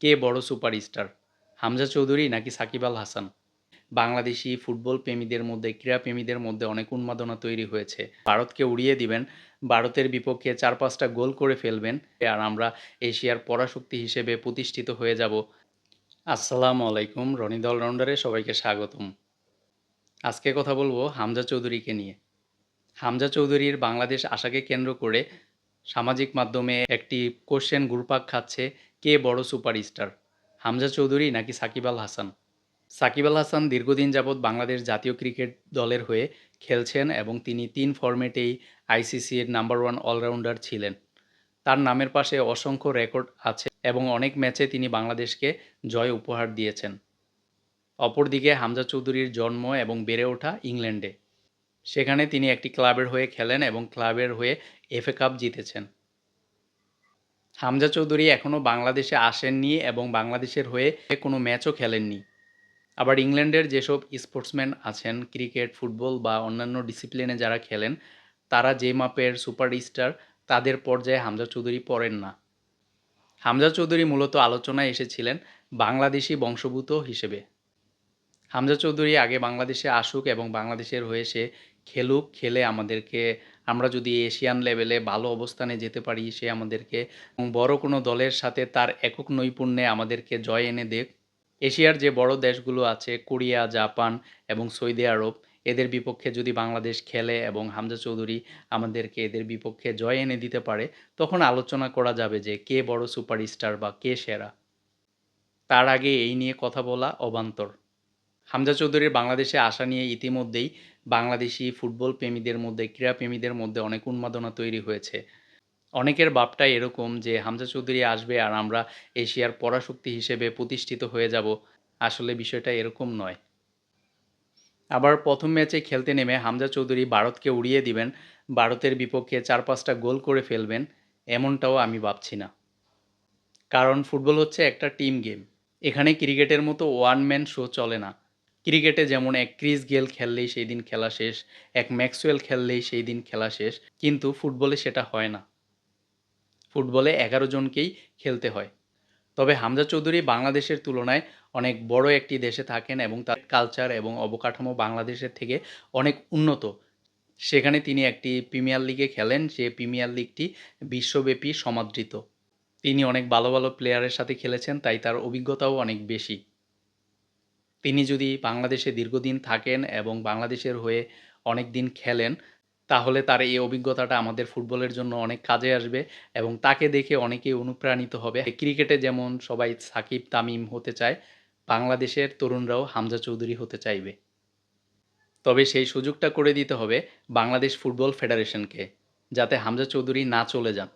কে বড় সুপারস্টার? হামজা চৌধুরী নাকি সাকিব আল হাসান? বাংলাদেশি ফুটবল প্রেমীদের মধ্যে ক্রীড়াপ্রেমীদের মধ্যে অনেক উন্মাদনা তৈরি হয়েছে। ভারতকে উড়িয়ে দিবেন, ভারতের বিপক্ষে চার পাঁচটা গোল করে ফেলবেন আর আমরা এশিয়ার পরাশক্তি হিসেবে প্রতিষ্ঠিত হয়ে যাব। আসসালামু আলাইকুম, রনি দল রাউন্ডারে সবাইকে স্বাগতম। আজকে কথা বলব হামজা চৌধুরীকে নিয়ে। হামজা চৌধুরীর বাংলাদেশ আশাকে কেন্দ্র করে সামাজিক মাধ্যমে একটি কোশ্চেন ঘুরপাক খাচ্ছে কে বড় সুপারস্টার? হামজা চৌধুরী নাকি সাকিব আল হাসান? সাকিব আল হাসান দীর্ঘদিন যাবৎ বাংলাদেশ জাতীয় ক্রিকেট দলের হয়ে খেলছেন এবং তিনি তিন ফরম্যাটেই আইসিসির নাম্বার ওয়ান অলরাউন্ডার ছিলেন। তার নামের পাশে অসংখ্য রেকর্ড আছে এবং অনেক ম্যাচে তিনি বাংলাদেশকে জয় উপহার দিয়েছেন। অপরদিকে হামজা চৌধুরীর জন্ম এবং বেড়ে ওঠা ইংল্যান্ডে। সেখানে তিনি একটি ক্লাবের হয়ে খেলেন এবং ক্লাবের হয়ে এফএ কাপ জিতেছেন। হামজা চৌধুরী এখনও বাংলাদেশে আসেননি এবং বাংলাদেশের হয়ে কোনো ম্যাচও খেলেননি। আবার ইংল্যান্ডের যেসব স্পোর্টসম্যান আছেন, ক্রিকেট, ফুটবল বা অন্যান্য ডিসিপ্লিনে যারা খেলেন, তারা যে মাপের সুপারস্টার তাদের পর্যায়ে হামজা চৌধুরী পড়েন না। হামজা চৌধুরী মূলত আলোচনায় এসেছিলেন বাংলাদেশি বংশভূত হিসেবে। হামজা চৌধুরী আগে বাংলাদেশে আসুক এবং বাংলাদেশের হয়ে সে খেলুক, খেলে আমাদেরকে আমরা যদি এশিয়ান লেভেলে ভালো অবস্থানে যেতে পারি, সে আমাদেরকে বড় কোনো দলের সাথে তার একক নৈপুণ্যে আমাদেরকে জয় এনে দেখ এশিয়ার যে বড় দেশগুলো আছে, কোরিয়া, জাপান এবং সৌদি আরব, এদের বিপক্ষে যদি বাংলাদেশ খেলে এবং হামজা চৌধুরী আমাদেরকে এদের বিপক্ষে জয় এনে দিতে পারে, তখন আলোচনা করা যাবে যে কে বড় সুপারস্টার বা কে সেরা। তার আগে এই নিয়ে কথা বলা অবান্তর। হামজা চৌধুরীর বাংলাদেশে আসা নিয়ে ইতিমধ্যেই বাংলাদেশি ফুটবল প্রেমীদের মধ্যে ক্রীড়াপ্রেমীদের মধ্যে অনেক উন্মাদনা তৈরি হয়েছে। অনেকের ভাবটা এরকম যে হামজা চৌধুরী আসবে আর আমরা এশিয়ার পরাশক্তি হিসেবে প্রতিষ্ঠিত হয়ে যাব। আসলে বিষয়টা এরকম নয়। আবার প্রথম ম্যাচে খেলতে নেমে হামজা চৌধুরী ভারতকে উড়িয়ে দিবেন। ভারতের বিপক্ষে চার পাঁচটা গোল করে ফেলবেন, এমনটাও আমি ভাবছি না। কারণ ফুটবল হচ্ছে একটা টিম গেম। এখানে ক্রিকেটের মতো ওয়ান ম্যান শো চলে না। ক্রিকেটে যেমন এক ক্রিস গেল খেললেই সেই দিন খেলা শেষ, এক ম্যাক্সওয়েল খেললেই সেই দিন খেলা শেষ, কিন্তু ফুটবলে সেটা হয় না। ফুটবলে এগারো জনকেই খেলতে হয়। তবে হামজা চৌধুরী বাংলাদেশের তুলনায় অনেক বড় একটি দেশে থাকেন এবং তার কালচার এবং অবকাঠামো বাংলাদেশের থেকে অনেক উন্নত। সেখানে তিনি একটি প্রিমিয়ার লিগে খেলেন যে প্রিমিয়ার লিগটি বিশ্বব্যাপী সমাদৃত। তিনি অনেক ভালো ভালো প্লেয়ারের সাথে খেলেছেন, তাই তার অভিজ্ঞতাও অনেক বেশি। তিনি যদি বাংলাদেশে দীর্ঘদিন থাকেন এবং বাংলাদেশের হয়ে অনেক দিন খেলেন, তাহলে তার এই অভিজ্ঞতাটা আমাদের ফুটবলের জন্য অনেক কাজে আসবে এবং তাকে দেখে অনেকেই অনুপ্রাণিত হবে। ক্রিকেটে যেমন সবাই সাকিব তামিম হতে চায়, বাংলাদেশের তরুণরাও হামজা চৌধুরী হতে চাইবে। তবে সেই সুযোগটা করে দিতে হবে বাংলাদেশ ফুটবল ফেডারেশনকে, যাতে হামজা চৌধুরী না চলে যান।